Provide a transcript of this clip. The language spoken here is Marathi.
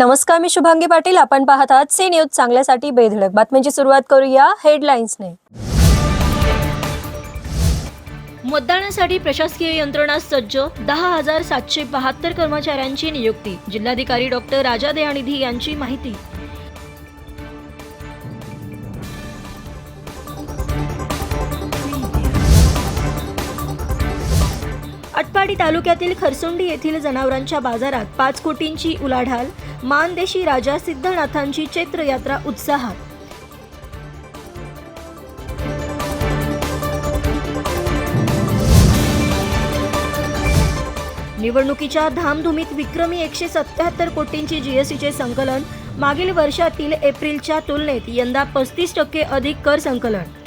नमस्कार मी शुभांगी पाटील. आपण पाहत आहात सी न्यूज चांगल्यासाठी बेधडक बातम्यांची सुरुवात करूया. हेडलाईन्सने मतदानासाठी प्रशासकीय यंत्रणा सज्ज. दहा हजार सातशे बहात्तर कर्मचाऱ्यांची नियुक्ती. जिल्हाधिकारी डॉक्टर राजा दयानिधी यांची माहिती. अटपाडी तालुक्यातील खरसुंडी येथील जनावरांच्या बाजारात पाच कोटींची उलाढाल मानदेशी राजा सिद्धनाथांची चैत्र यात्रा उत्साहात. निवडणुकीच्या धामधुमीत विक्रमी एकशे सत्याहत्तर कोटींची जीएसटीचे संकलन मागील वर्षातील एप्रिलच्या तुलनेत यंदा पस्तीस टक्के अधिक कर संकलन.